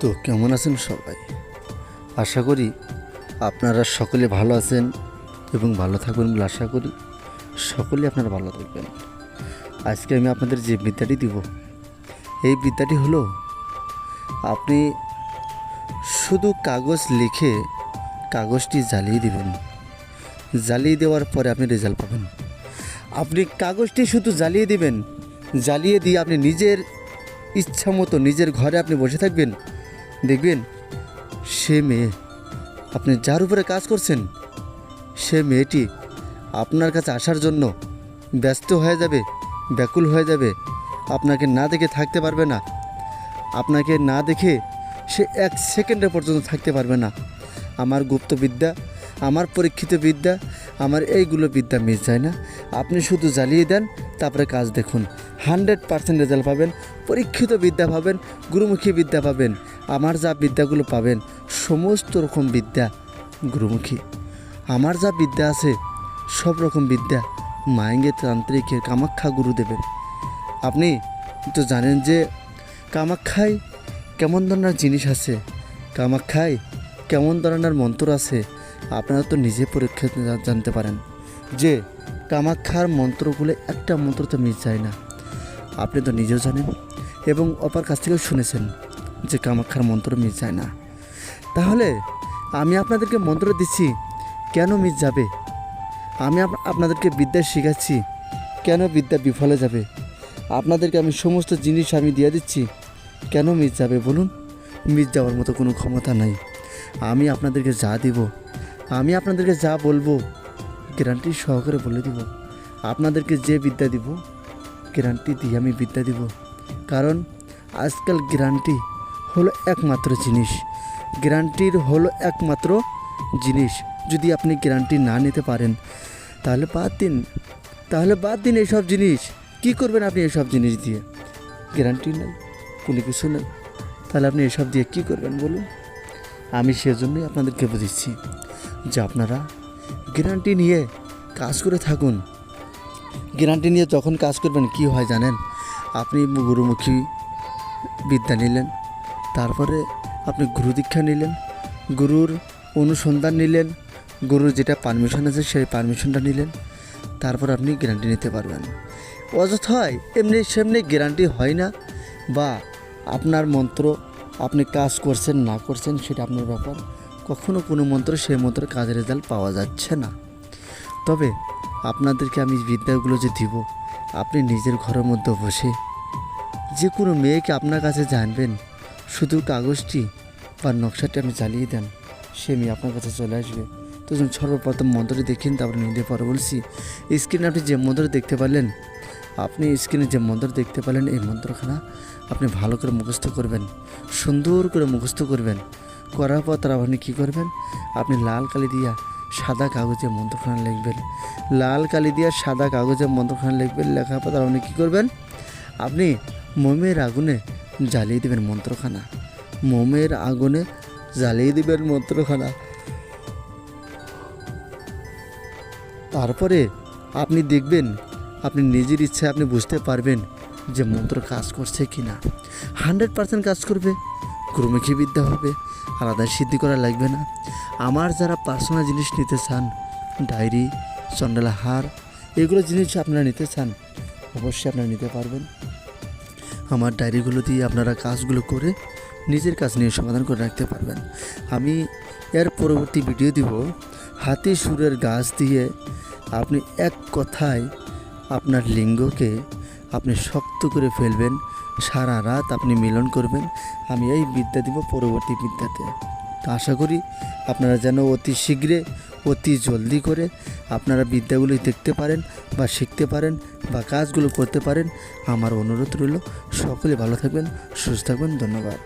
তো, কেমন আছেন সবাই? আশা করি আপনারা সকলে ভালো আছেন এবং ভালো থাকবেন বলে আশা করি সকলে আপনারা ভালো থাকবেন। আজকে আমি আপনাদের যে বিদ্যাটি দিব, এই বিদ্যাটি হলো আপনি শুধু কাগজ লিখে কাগজটি জ্বালিয়ে দিবেন। জ্বালিয়ে দেওয়ার পরে আপনি রেজাল্ট পাবেন। আপনি কাগজটি শুধু জ্বালিয়ে দিবেন, জ্বালিয়ে দিয়ে আপনি নিজের ইচ্ছা মতো নিজের ঘরে আপনি বসে থাকবেন দেখবেন, সে মেয়ে, আপনি যার উপরে কাজ করছেন, সে মেয়েটি আপনার কাছে আসার জন্য ব্যস্ত হয়ে যাবে, ব্যাকুল হয়ে যাবে। আপনাকে না দেখে থাকতে পারবে না। আপনাকে না দেখে সে এক সেকেন্ডে পর্যন্ত থাকতে পারবে না। আমার গুপ্ত বিদ্যা, আমার পরীক্ষিত বিদ্যা, আমার এইগুলো বিদ্যা মিস যায় না। আপনি শুধু জ্বালিয়ে দেন, তারপরে কাজ দেখুন। হান্ড্রেড পার্সেন্ট রেজাল্ট পাবেন, পরীক্ষিত বিদ্যা পাবেন, গুরুমুখী বিদ্যা পাবেন। আমার যা বিদ্যাগুলো পাবেন, সমস্ত রকম বিদ্যা, গুরুমুখী। আমার যা বিদ্যা আছে, সব রকম বিদ্যা মায়েঙ্গে তান্ত্রিকের কামাখ্যা গুরুদেবের আপনি তো জানেন যে কামাখ্যায় কেমন ধরনের জিনিস আছে, কামাখ্যায় কেমন ধরনের মন্ত্র আছে, আপনারা তো নিজে পরীক্ষা জানতে পারেন যে কামাখ্যার মন্ত্রগুলো একটা মন্ত্র তো মিস যায় না। আপনি তো নিজেও জানেন এবং অপার কাছ থেকেও শুনেছেন। যে কামাখ্যার মন্ত্র মিস যায় না। তাহলে আমি আপনাদেরকে মন্ত্র দিচ্ছি, কেন মিস যাবে? আমি আপনাদেরকে বিদ্যা শেখাচ্ছি, কেন বিদ্যা বিফলে যাবে? আপনাদেরকে আমি সমস্ত জিনিস আমি দিয়ে দিচ্ছি, কেন মিস যাবে বলুন? মিস যাওয়ার মতো কোনো ক্ষমতা নাই। আমি আপনাদেরকে যা দিব, আমি আপনাদেরকে যা বলব গ্যারান্টি সহকারে বলে দিব। আপনাদেরকে যে বিদ্যা দিব গ্যারান্টি দিয়ে আমি বিদ্যা দিব। কারণ আজকাল গ্যারান্টি হলো একমাত্র জিনিস। গ্যারান্টির হলো একমাত্র জিনিস। যদি আপনি গ্যারান্টি না নিতে পারেন, তাহলে বাদ দিন। তাহলে বাদ দিন এইসব জিনিস। কি করবেন আপনি এইসব জিনিস দিয়ে? গ্যারান্টি নেই, কোনো কিছু নেই। তাহলে আপনি এসব দিয়ে কি করবেন বলুন? আমি সেজন্যই আপনাদেরকে বুঝিচ্ছি যে আপনারা গ্যারান্টি নিয়ে কাজ করে থাকুন। গ্যারান্টি নিয়ে যখন কাজ করবেন, কি হয় জানেন? আপনি গুরুমুখী বিদ্যা নিলেন তারপরে আপনি গুরু দীক্ষা নিলেন, গুরুর অনুসন্ধান নিলেন, গুরুর যেটা পারমিশন আছে সেই পারমিশনটা নিলেন, তারপর আপনি গ্যারান্টি নিতে পারবেন। অযথায় এমনি সেমনি গ্যারান্টি হয় না বা আপনার মন্ত্র আপনি কাজ করছেন, না করছেন সেটা আপনার ব্যাপার। কখনও কোনো মন্ত্র সেই মন্ত্রের কাজের রেজাল্ট পাওয়া যাচ্ছে না। তবে আপনাদেরকে আমি বিদ্যাগুলো যে দিব, আপনি নিজের ঘরের মধ্যে বসে যে কোনো মেয়েকে আপনার কাছে জানবেন শুধু কাগজটি বা নকশাটি আপনি জ্বালিয়ে দেন। সে মেয়ে আপনার কাছে চলে আসবে। তো সর্বপ্রথম মন্ত্রটি দেখেন তারপরে নিতে পরে বলছি, স্ক্রিনে আপনি যে মন্ত্র দেখতে পারলেন, আপনি স্ক্রিনে যে মন্ত্র দেখতে পেলেন এই মন্ত্রখানা আপনি ভালো করে মুখস্থ করবেন, সুন্দর করে মুখস্থ করবেন। করার পর তারা আপনি কী করবেন? আপনি লাল কালি দিয়া সাদা কাগজে মন্ত্রখানা লিখবেন। লাল কালি দিয়া সাদা কাগজে মন্ত্রখানা লিখবেন, লেখার পর তারা আপনি কী করবেন? আপনি মোমের আগুনে জ্বালিয়ে দেবেন মন্ত্রখানা। মোমের আগুনে জ্বালিয়ে দেবেন মন্ত্রখানা। তারপরে আপনি দেখবেন, আপনি নিজের ইচ্ছে আপনি বুঝতে পারবেন যে মন্ত্র কাজ করছে কি না হান্ড্রেড পার্সেন্ট কাজ করবে গুরুমুখী বিদ্যা হবে, আলাদা সিদ্ধি করা লাগবে না। আমার যারা পার্সোনাল জিনিস নিতে চান, ডায়েরি চন্ডালা হার এগুলো জিনিস আপনারা নিতে চান, অবশ্যই আপনারা নিতে পারবেন। আমার ডায়েরিগুলো দিয়ে আপনারা কাজগুলো করে নিজের কাজ নিয়ে সমাধান করে রাখতে পারবেন। আমি এর পরবর্তী ভিডিও দিব। হাতি সুরের গাছ দিয়ে আপনি এক কথায় আপনার লিঙ্গকে আপনি শক্ত করে ফেলবেন। সারা রাত আপনি মিলন করবেন। আমি এই বিদ্যা দিব পরবর্তী বিদ্যাতে। তো আশা করি আপনারা যেন অতি শীঘ্রে অতি জলদি করে আপনারা বিদ্যাগুলি দেখতে পারেন বা শিখতে পারেন বা কাজগুলো করতে পারেন। আমার অনুরোধ রইল, সকলে ভালো থাকবেন, সুস্থ থাকবেন, ধন্যবাদ।